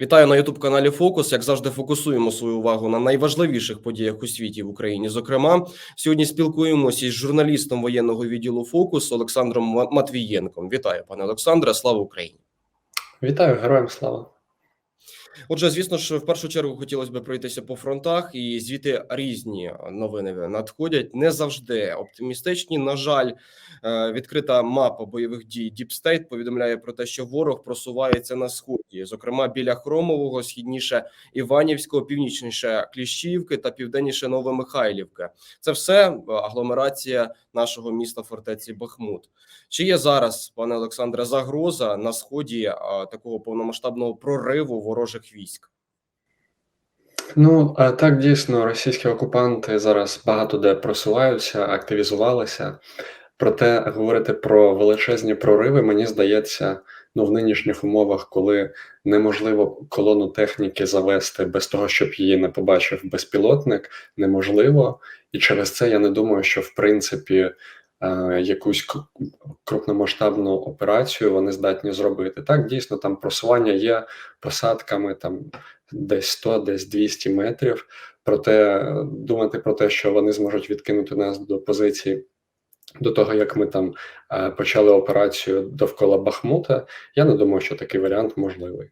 Вітаю на Ютуб каналі Фокус. Як завжди, фокусуємо свою увагу на найважливіших подіях у світі в Україні. Зокрема, сьогодні спілкуємося із журналістом воєнного відділу Фокус Олександром Матвієнком. Вітаю, пане Олександре. Слава Україні! Вітаю, героям слава. Отже, звісно ж, в першу чергу хотілося б пройтися по фронтах, і звідти різні новини надходять. Не завжди оптимістичні. На жаль, е, відкрита мапа бойових дій State повідомляє про те, що ворог просувається на сході, зокрема біля Хромового, східніше Іванівського, північніше Кліщівки та південніше Новомихайлівки. Це все е, агломерація нашого міста фортеці Бахмут. Чи є зараз, пане Олександре, загроза на сході такого повномасштабного прориву ворожих військ? Ну так дійсно російські окупанти зараз багато де просуваються, активізувалися. Проте говорити про величезні прориви, мені здається, ну в нинішніх умовах, коли неможливо колону техніки завести без того, щоб її не побачив безпілотник, неможливо. І через це я не думаю, що в принципі якусь крупномасштабну операцію вони здатні зробити. Так, дійсно, там просування є посадками там десь 100, десь 200 метрів. Проте е, думати про те, що вони зможуть відкинути нас до позиції до того, як ми там е, почали операцію довкола Бахмута, я не думаю, що такий варіант можливий.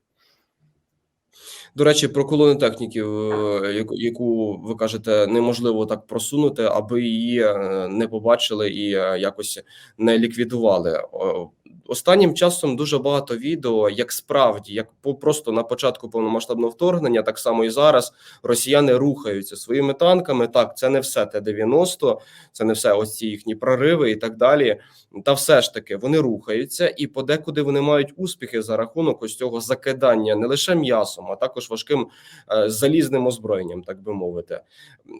До речі, про колони техніків, е, яку, яку ви кажете, неможливо так просунути, аби її е, не побачили і е, якось не ліквідували. Останнім часом дуже багато відео, як справді, як просто на початку повномасштабного вторгнення, так само і зараз росіяни рухаються своїми танками. Так, це не все Т-90, це не все ось ці їхні прориви і так далі. Та все ж таки вони рухаються, і подекуди вони мають успіхи за рахунок ось цього закидання не лише м'ясом, а також важким е, залізним озброєнням, так би мовити.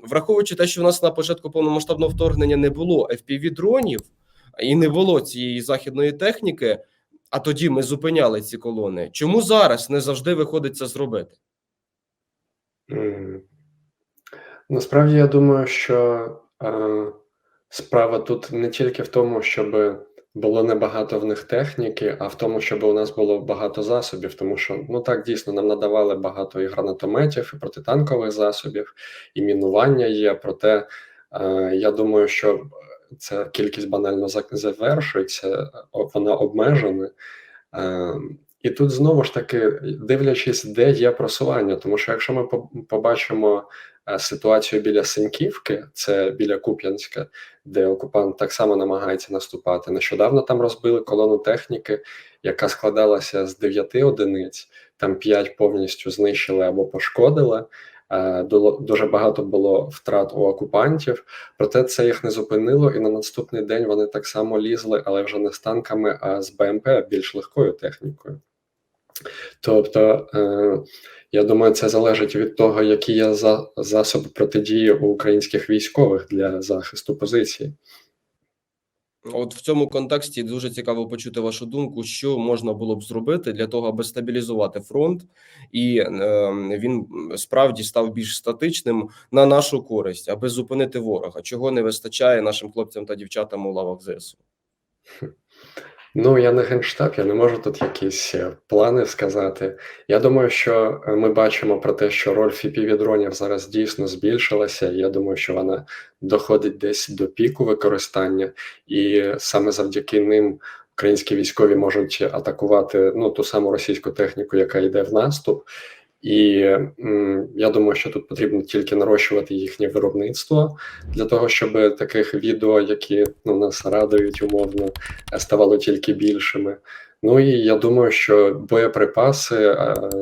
Враховуючи те, що в нас на початку повномасштабного вторгнення не було fpv дронів і не було цієї західної техніки. А тоді ми зупиняли ці колони. Чому зараз не завжди виходить це зробити? Насправді я думаю, що е, справа тут не тільки в тому, щоб було небагато в них техніки, а в тому, щоб у нас було багато засобів. Тому що ну так дійсно нам надавали багато і гранатометів, і протитанкових засобів, і мінування є. Проте е, я думаю, що ця кількість банально завершується, вона обмежена. Е, і тут знову ж таки, дивлячись, де є просування, тому що якщо ми побачимо е, ситуацію біля Синьківки, це біля Куп'янська, де окупант так само намагається наступати. Нещодавно там розбили колону техніки, яка складалася з 9 одиниць, там 5 повністю знищили або пошкодили. Е, Дуже багато було втрат у окупантів, проте це їх не зупинило, і на наступний день вони так само лізли, але вже не з танками, а з БМП більш легкою технікою. Тобто, е, я думаю, це залежить від того, які є за, засоби протидії у українських військових для захисту позиції. От в цьому контексті дуже цікаво почути вашу думку, що можна було б зробити для того, аби стабілізувати фронт, і е, він справді став більш статичним на нашу користь, аби зупинити ворога, чого не вистачає нашим хлопцям та дівчатам у лавах ЗСУ. Ну, я не генштаб, я не можу тут якісь е, плани сказати. Я думаю, що е, ми бачимо про те, що роль FPV-дронів зараз дійсно збільшилася. Я думаю, що вона доходить десь до піку використання, і саме завдяки ним українські військові можуть атакувати ну ту саму російську техніку, яка йде в наступ. І я думаю, що тут потрібно тільки нарощувати їхнє виробництво для того, щоб таких відео, які ну, нас радують умовно, е, ставало тільки більшими. Ну і я думаю, що боєприпаси е,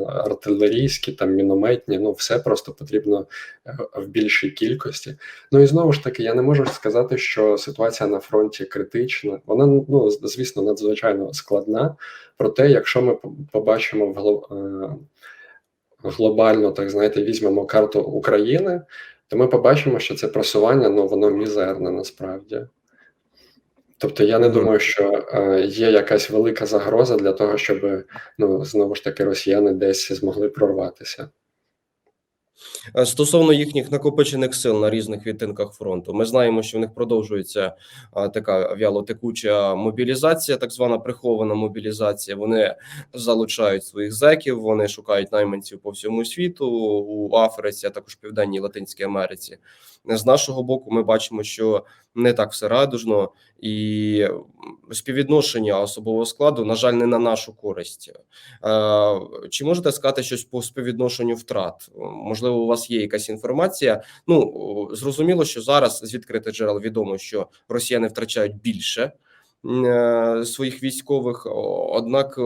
артилерійські, там мінометні, ну все просто потрібно е, в більшій кількості. Ну і знову ж таки, я не можу сказати, що ситуація на фронті критична. Вона ну звісно надзвичайно складна. Проте, якщо ми побачимо в глобально, так знаєте, візьмемо карту України, то ми побачимо, що це просування ну воно мізерне насправді. Тобто я не думаю, що е, є якась велика загроза для того, щоб ну знову ж таки росіяни десь змогли прорватися. Е, Стосовно їхніх накопичених сил на різних відтинках фронту, ми знаємо, що в них продовжується а, така вялотекуча мобілізація, так звана прихована мобілізація. Вони залучають своїх зеків, вони шукають найманців по всьому світу у Африці, а також Південній Латинській Америці. З нашого боку, ми бачимо, що не так все радужно, і співвідношення особового складу, на жаль, не на нашу користь. Е, Чи можете сказати щось по співвідношенню втрат? Можливо, у вас є якась інформація. Ну зрозуміло, що зараз з відкритих джерел відомо, що росіяни втрачають більше е, своїх військових. Однак,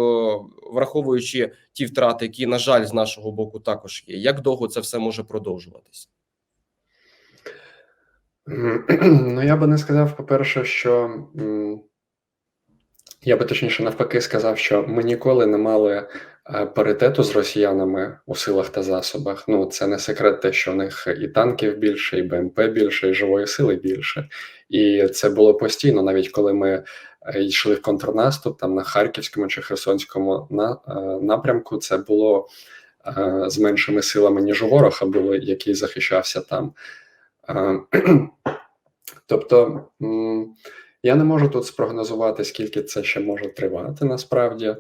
враховуючи ті втрати, які на жаль з нашого боку також є, як довго це все може продовжуватись? Ну, я би не сказав, по-перше, що я би точніше навпаки сказав, що ми ніколи не мали е, паритету з росіянами у силах та засобах. Ну, це не секрет, те, що у них і танків більше, і БМП більше, і живої сили більше. І це було постійно, навіть коли ми е, йшли в контрнаступ там на Харківському чи Херсонському на, е, напрямку, це було з меншими силами, ніж у ворога було, який захищався там. Тобто я не можу тут спрогнозувати, скільки це ще може тривати насправді.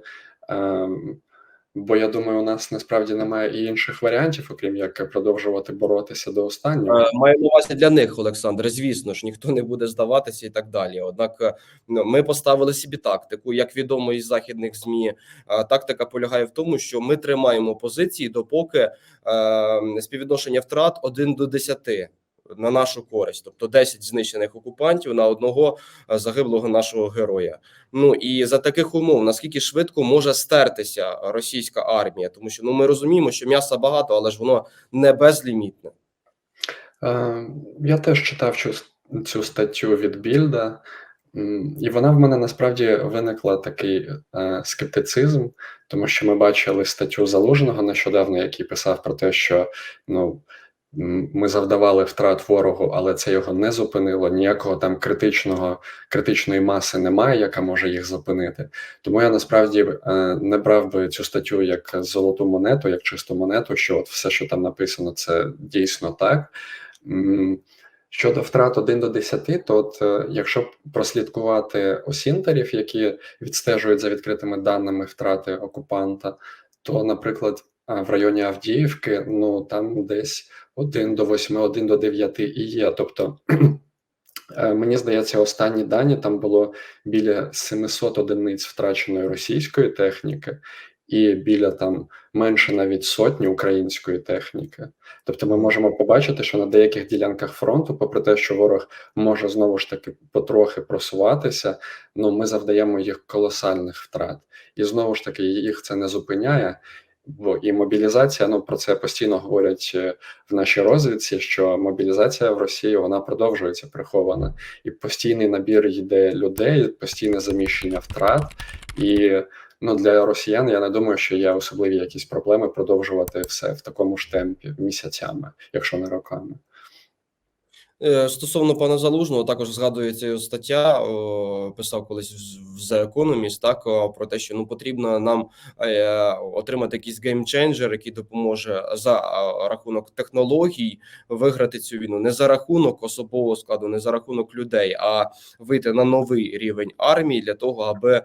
Бо я думаю, у нас насправді немає і інших варіантів, окрім як продовжувати боротися до останнього. Е, на увазі для них, Олександр. Звісно ж, ніхто не буде здаватися і так далі. Однак, е, ну, ми поставили собі тактику. Як відомо із західних змі, е, тактика полягає в тому, що ми тримаємо позиції, допоки співвідношення втрат 1 до 10 на нашу користь, тобто 10 знищених окупантів на одного е, загиблого нашого героя. Ну і за таких умов наскільки швидко може стертися російська армія, тому що ну ми розуміємо, що м'яса багато, але ж воно не безлімітне. Е, Я теж читав цю, статтю від Більда, і вона в мене насправді виникла такий е, скептицизм, тому що ми бачили статтю Залужного нещодавно, який писав про те, що ну. Ми завдавали втрат ворогу, але це його не зупинило. Ніякого там критичного критичної маси немає, яка може їх зупинити. Тому я насправді е, не брав би цю статтю як золоту монету, як чисту монету, що от все, що там написано, це дійсно так. Щодо втрат 1 до 10, то от, е, якщо прослідкувати осінтерів, які відстежують за відкритими даними втрати окупанта, то, наприклад, в районі Авдіївки, ну там десь 1 до 8, 1 до 9 і є. Тобто, е, мені здається, останні дані там було біля 700 одиниць втраченої російської техніки, і біля там менше навіть сотні української техніки. Тобто, ми можемо побачити, що на деяких ділянках фронту, попри те, що ворог може знову ж таки потрохи просуватися, ну ми завдаємо їх колосальних втрат, і знову ж таки їх це не зупиняє. Бо і мобілізація, ну про це постійно говорять е, в нашій розвідці, що мобілізація в Росії вона продовжується прихована, і постійний набір йде людей, постійне заміщення втрат. І ну для росіян я не думаю, що є особливі якісь проблеми продовжувати все в такому ж темпі місяцями, якщо не роками. Е, Стосовно пана Залужного, також згадується стаття. Писав колись в- The Economist, так про те, що ну потрібно нам е, отримати якийсь геймченджер, який допоможе за рахунок технологій виграти цю війну, не за рахунок особового складу, не за рахунок людей, а вийти на новий рівень армії для того, аби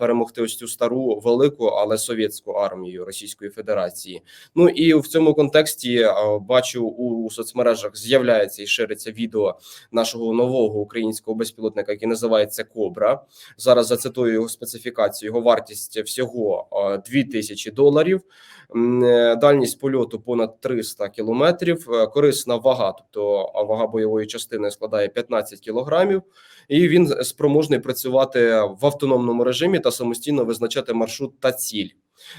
перемогти ось цю стару велику, але совєтську армію Російської Федерації. Ну і в цьому контексті бачу у соцмережах з'являється і шириться відео нашого нового українського безпілотника, який називається Кобра. Зараз зацитую його специфікацію. Його вартість всього е, 2000 доларів. Е, Дальність польоту понад 300 кілометрів. Е, Корисна вага, тобто вага бойової частини складає 15 кілограмів, і він спроможний працювати в автономному режимі та самостійно визначати маршрут та ціль.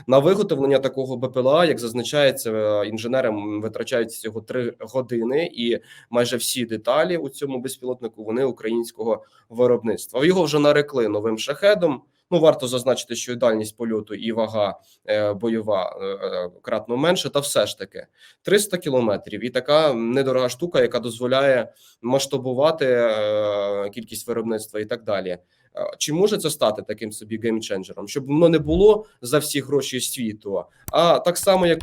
На виготовлення такого БПЛА, як зазначається, інженерам витрачають всього 3 години, і майже всі деталі у цьому безпілотнику вони українського виробництва. Його вже нарекли новим шахедом. Ну, варто зазначити, що і дальність польоту і вага е, бойова е, е, кратно менше, та все ж таки 300 кілометрів. І така недорога штука, яка дозволяє масштабувати е, кількість виробництва і так далі. Е, Чи може це стати таким собі геймченджером, щоб воно не було за всі гроші світу, а так само, як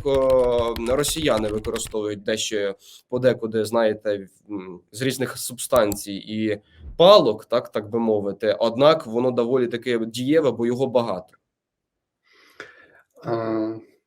росіяни використовують дещо подекуди, знаєте, з різних субстанцій і палок, так так би мовити. Однак воно доволі таке дієве, бо його багато.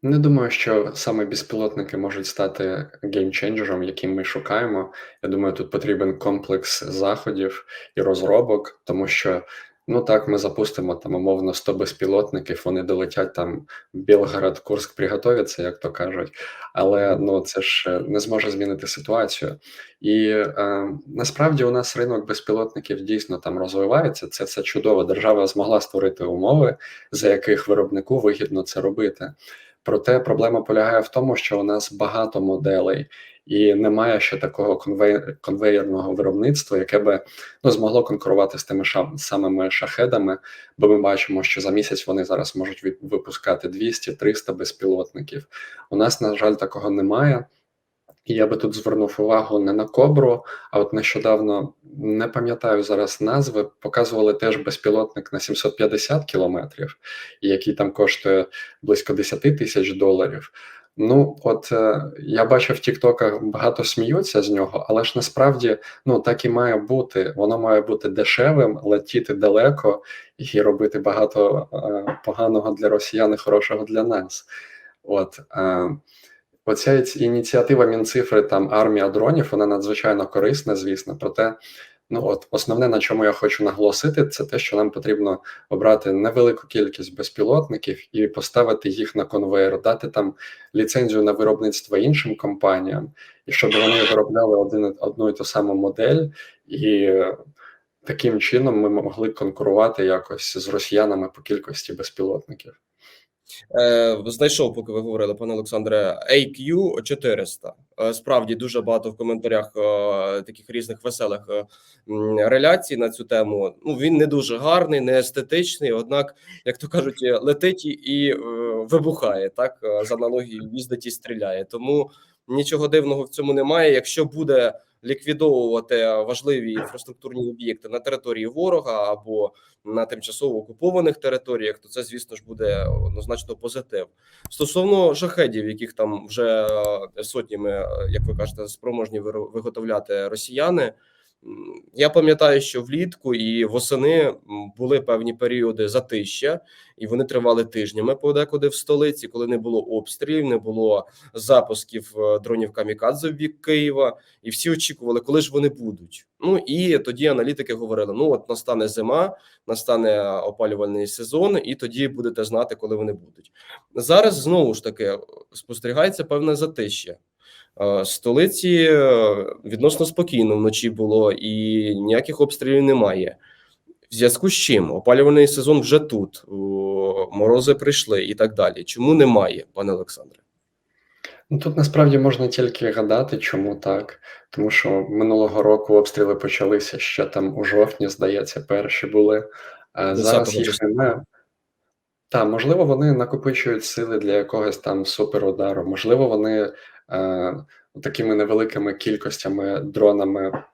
Не думаю, що саме безпілотники можуть стати геймченджером, яким ми шукаємо. Я думаю, тут потрібен комплекс заходів і розробок, тому що ну так, ми запустимо там умовно 100 безпілотників, вони долетять там Білгород, Курск, приготовяться, як то кажуть. Але ну це ж е, не зможе змінити ситуацію. І е, насправді у нас ринок безпілотників дійсно там розвивається. Це все чудово. Держава змогла створити умови, за яких виробнику вигідно це робити. Проте проблема полягає в тому, що у нас багато моделей, і немає ще такого конвей... конвейерного виробництва, яке би ну, змогло конкурувати з тими ша... самими шахедами. Бо ми бачимо, що за місяць вони зараз можуть від... випускати 200-300 безпілотників. У нас, на жаль, такого немає. І я би тут звернув увагу не на кобру, а от нещодавно не пам'ятаю зараз назви, показували теж безпілотник на 750 кілометрів, який там коштує близько 10 тисяч доларів. Ну, от е, я бачив в Тіктоках багато сміються з нього, але ж насправді ну так і має бути. Воно має бути дешевим, летіти далеко і робити багато е, поганого для росіян і хорошого для нас. От е, Оця ініціатива Мінцифри, там армія дронів, вона надзвичайно корисна, звісно. Проте, ну от основне, на чому я хочу наголосити, це те, що нам потрібно обрати невелику кількість безпілотників і поставити їх на конвейер, дати там ліцензію на виробництво іншим компаніям, і щоб вони виробляли один одну і ту саму модель, і таким чином ми могли конкурувати якось з росіянами по кількості безпілотників. Е, знайшов, поки ви говорили, пане Олександре, AQ 400. Е, Справді дуже багато в коментарях е, таких різних веселих реляцій на цю тему. Ну він не дуже гарний, не естетичний. Однак, як то кажуть, летить і- вибухає. Так з аналогією їздить і стріляє. Тому нічого дивного в цьому немає. Якщо буде ліквідовувати важливі інфраструктурні об'єкти на території ворога або на тимчасово окупованих територіях, то це, звісно ж, буде однозначно позитив. Стосовно шахедів, яких там вже сотнями, як ви кажете, спроможні виготовляти росіяни. Я пам'ятаю, що влітку і восени були певні періоди затища, і вони тривали тижнями подекуди в столиці, коли не було обстрілів, не було запусків е, дронів камікадзе в бік Києва, і всі очікували, коли ж вони будуть. Ну і тоді аналітики говорили: ну от настане зима, настане опалювальний сезон, і тоді будете знати, коли вони будуть. Зараз знову ж таки спостерігається певне затища. Е, Столиці е, відносно спокійно вночі було і ніяких обстрілів немає. В зв'язку з чим опалювальний сезон вже тут, морози прийшли і так далі. Чому немає, пане Олександре? Ну тут насправді можна тільки гадати, чому так. Тому що минулого року обстріли почалися ще там у жовтні, здається, перші були. А зараз 10-го їх немає. Так, можливо, вони накопичують сили для якогось там суперудару. Можливо, вони е, такими невеликими кількостями дронами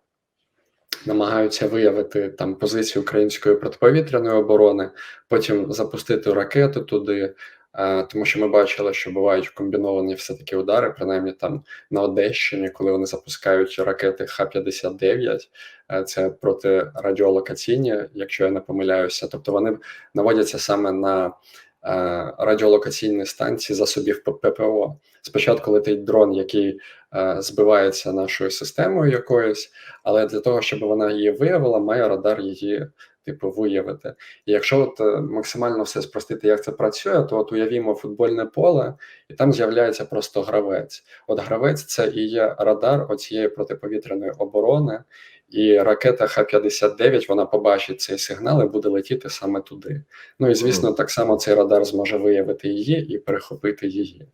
намагаються виявити там позицію української протиповітряної оборони, потім запустити ракету туди. Е, тому що ми бачили, що бувають комбіновані все-таки удари, принаймні там на Одещині, коли вони запускають ракети Х-59, е, це протирадіолокаційні, якщо я не помиляюся. Тобто вони наводяться саме на е, радіолокаційні станції засобів ППО. Спочатку летить дрон, який збивається нашою системою якоюсь, але для того, щоб вона її виявила, має радар її типу виявити. І якщо от е, максимально все спростити, як це працює, то от уявімо футбольне поле, і там з'являється просто гравець. От гравець це і є радар оцієї протиповітряної оборони, і ракета Х-59 вона побачить цей сигнал і буде летіти саме туди. Ну і звісно, так само цей радар зможе виявити її і перехопити її.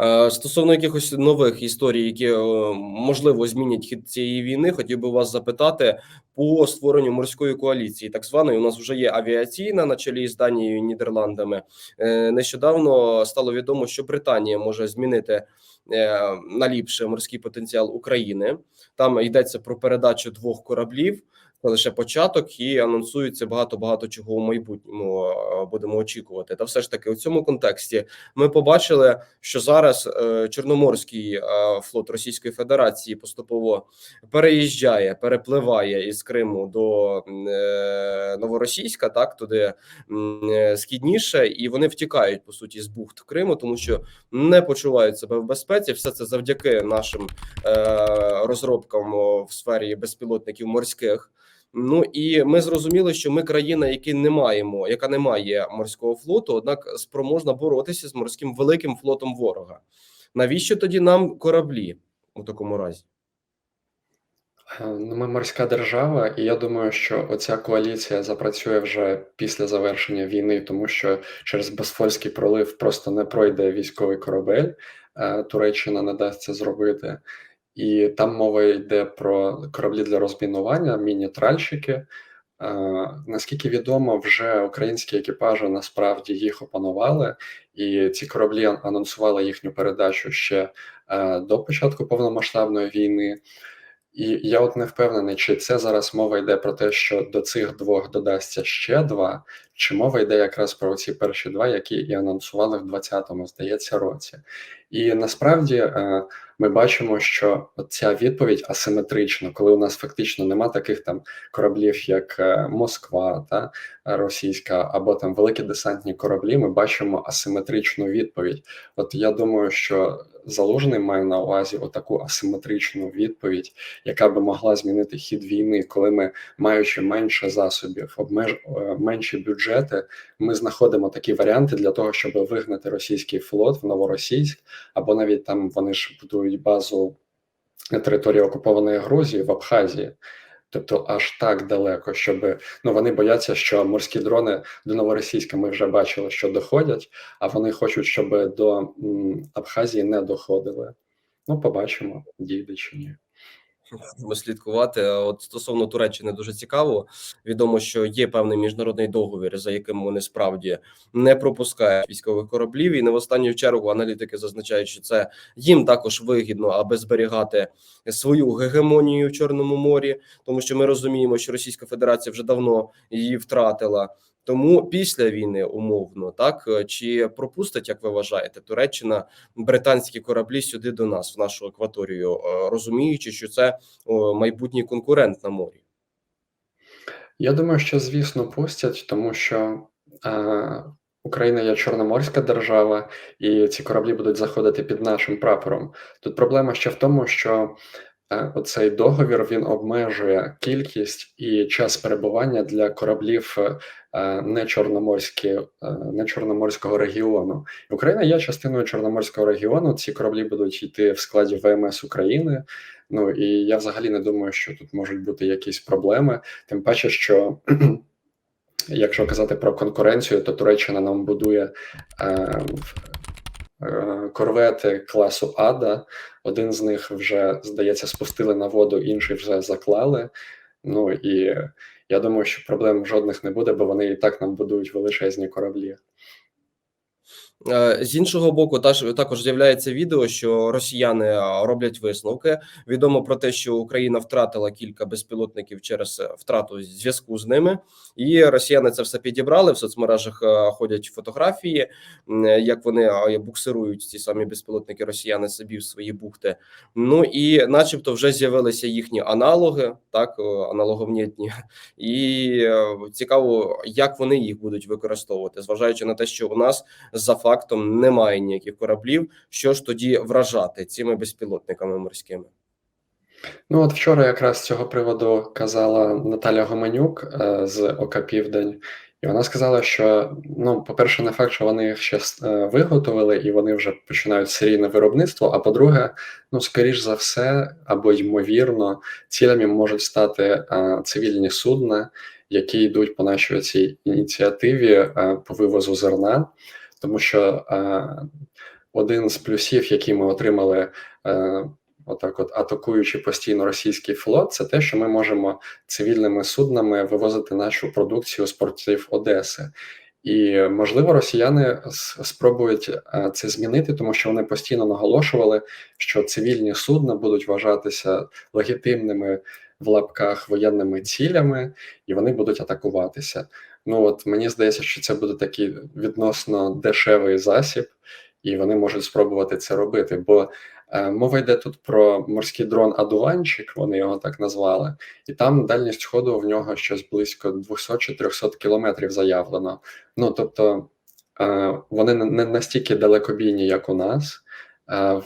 Е, Стосовно якихось нових історій, які е, можливо змінять хід цієї війни, хотів би вас запитати по створенню морської коаліції. Так званої у нас вже є авіаційна на чолі з Данією і Нідерландами. Е, Нещодавно стало відомо, що Британія може змінити е, на ліпше морський потенціал України. Там йдеться про передачу двох кораблів. Це лише початок, і анонсується багато багато чого у майбутньому. е, Будемо очікувати. Та все ж таки у цьому контексті ми побачили, що зараз е, Чорноморський е, флот Російської Федерації поступово переїжджає, перепливає із Криму до Новоросійська, так туди східніше, і вони втікають по суті з бухт Криму, тому що не почувають себе в безпеці. Все це завдяки нашим розробкам в сфері безпілотників морських. Ну і ми зрозуміли, що ми країна, які не маємо, яка не має морського флоту, однак спроможна боротися з морським великим флотом ворога. Навіщо тоді нам кораблі у такому разі? Е, Ну, ми морська держава, і я думаю, що оця коаліція запрацює вже після завершення війни, тому що через Босфорський пролив просто не пройде військовий корабель. е, Туреччина не дасть це зробити. І там мова йде про кораблі для розмінування, міні-тральщики. Е, Наскільки відомо, вже українські екіпажі насправді їх опанували, і ці кораблі анонсували їхню передачу ще е, до початку повномасштабної війни. І я от не впевнений, чи це зараз мова йде про те, що до цих двох додасться ще два, чи мова йде якраз про ці перші два, які і анонсували в 20-му, здається, році. І насправді е, ми бачимо, що ця відповідь асиметрична, коли у нас фактично нема таких там кораблів, як е, Москва та е, російська, або там великі десантні кораблі. Ми бачимо асиметричну відповідь. От я думаю, що Залужний має на увазі отаку асиметричну відповідь, яка би могла змінити хід війни, коли ми, маючи менше засобів, обмеж е, менші бюджети, ми знаходимо такі варіанти для того, щоб вигнати російський флот в Новоросійськ, або навіть там вони ж будують базу на території окупованої Грузії в Абхазії. Тобто аж так далеко, щоб ну вони бояться, що морські дрони до Новоросійська ми вже бачили, що доходять, а вони хочуть, щоб до Абхазії не доходили. Ну, побачимо, дійде чи ні. Слідкувати. От стосовно Туреччини дуже цікаво. Відомо, що є певний міжнародний договір, за яким вони справді не пропускають військових кораблів. І не в останню чергу аналітики зазначають, що це їм також вигідно, аби зберігати свою гегемонію в Чорному морі, тому що ми розуміємо, що Російська Федерація вже давно її втратила. Тому після війни умовно так чи пропустить, як ви вважаєте, Туреччина британські кораблі сюди до нас, в нашу акваторію, е, розуміючи, що це майбутній конкурент на морі. Я думаю, що звісно пустять, тому що е, Україна є чорноморська держава, і ці кораблі будуть заходити під нашим прапором. Тут проблема ще в тому, що е, оцей договір він обмежує кількість і час перебування для кораблів е, не чорноморські, е, не чорноморського регіону. Україна є частиною чорноморського регіону. Ці кораблі будуть йти в складі ВМС України. Ну і я взагалі не думаю, що тут можуть бути якісь проблеми. Тим паче, що якщо казати про конкуренцію, то Туреччина нам будує е, е, корвети класу Ада. Один з них вже, здається, спустили на воду, інший вже заклали. Ну і я думаю, що проблем жодних не буде, бо вони і так нам будують величезні кораблі. Е, З іншого боку, також з'являється відео, що росіяни е, роблять висновки. Відомо про те, що Україна втратила кілька безпілотників через е, втрату зв'язку з ними, і росіяни це все підібрали. В соцмережах ходять фотографії, як вони буксирують ці самі безпілотники росіяни собі в свої бухти. Ну і, начебто, вже з'явилися їхні аналоги, так аналоговнітні, і цікаво, як вони їх будуть використовувати, зважаючи на те, що у нас за фактом немає ніяких кораблів. Що ж тоді вражати цими безпілотниками морськими? Ну, от вчора якраз з цього приводу казала Наталя Гоманюк е, з ОК Південь, і вона сказала, що ну, по-перше, не факт, що вони їх ще е, виготовили і вони вже починають серійне виробництво. А по-друге, ну скоріш за все, або ймовірно, цілями можуть стати е, цивільні судна, які йдуть по нашій цій ініціативі е, по вивозу зерна, тому що е, один з плюсів, який ми отримали. Е, Отак, от атакуючи постійно російський флот, це те, що ми можемо цивільними суднами вивозити нашу продукцію з портів Одеси. І можливо, росіяни спробують е, це змінити, тому що вони постійно наголошували, що цивільні судна будуть вважатися легітимними в лапках воєнними цілями, і вони будуть атакуватися. Ну от мені здається, що це буде такий відносно дешевий засіб, і вони можуть спробувати це робити. Бо е, мова йде тут про морський дрон Адуванчик, вони його так назвали, і там дальність ходу в нього щось близько 200 чи 300 кілометрів заявлено. Ну тобто е, вони не- настільки далекобійні, як у нас. Е,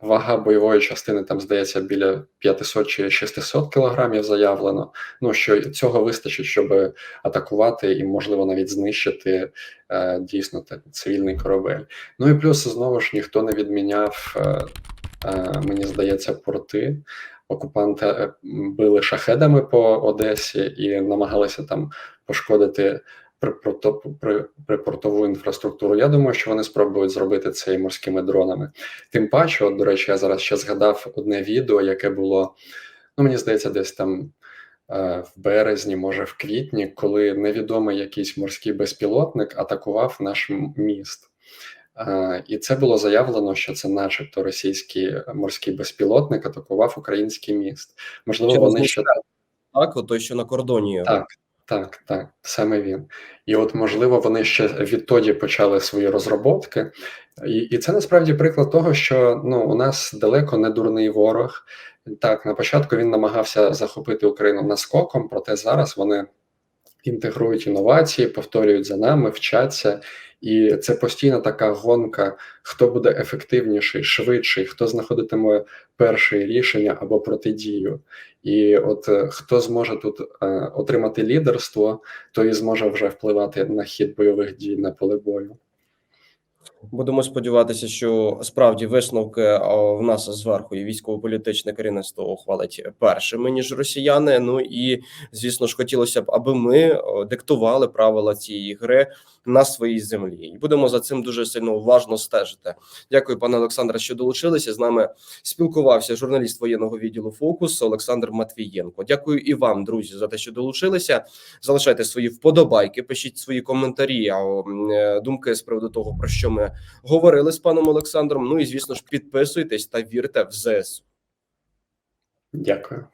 Вага бойової частини там здається біля 500 чи 600 кілограмів заявлено. Ну що цього вистачить, щоб атакувати і, можливо, навіть знищити е, дійсно цивільний корабель. Ну і плюс знову ж ніхто не відміняв, е, мені здається, порти. Окупанти били шахедами по Одесі і намагалися там пошкодити припортову інфраструктуру. Я думаю, що вони спробують зробити це і морськими дронами. Тим паче, от, до речі, я зараз ще згадав одне відео, яке було, ну мені здається, десь там е, в березні, може в квітні, коли невідомий якийсь морський безпілотник атакував наш міст. Е, І це було заявлено, що це, начебто, російський морський безпілотник атакував український міст. Можливо, Через вони ще Так, той, що на кордоні. так, так, так, саме він. І от, можливо, вони ще відтоді почали свої розробки. І, і це насправді приклад того, що ну, у нас далеко не дурний ворог. Так, на початку він намагався захопити Україну наскоком, проте зараз вони інтегрують інновації, повторюють за нами, вчаться. І це постійна така гонка, хто буде ефективніший, швидший, хто знаходитиме перше рішення або протидію. І от е, хто зможе тут е, отримати лідерство, той зможе вже впливати на хід бойових дій на поле бою. Будемо сподіватися, що справді висновки в нас зверху і військово-політичне керівництво ухвалить першими ніж росіяни. Ну і звісно ж хотілося б, аби ми диктували правила цієї гри на своїй землі, і будемо за цим дуже сильно уважно стежити. Дякую, пане Олександре, що долучилися з нами. Спілкувався журналіст воєнного відділу Фокус Олександр Матвієнко. Дякую і вам, друзі, за те, що долучилися. Залишайте свої вподобайки, пишіть свої коментарі, е, думки з приводу того, про що ми говорили з паном Олександром. Ну і звісно ж, підписуйтесь та вірте в ЗСУ. Дякую.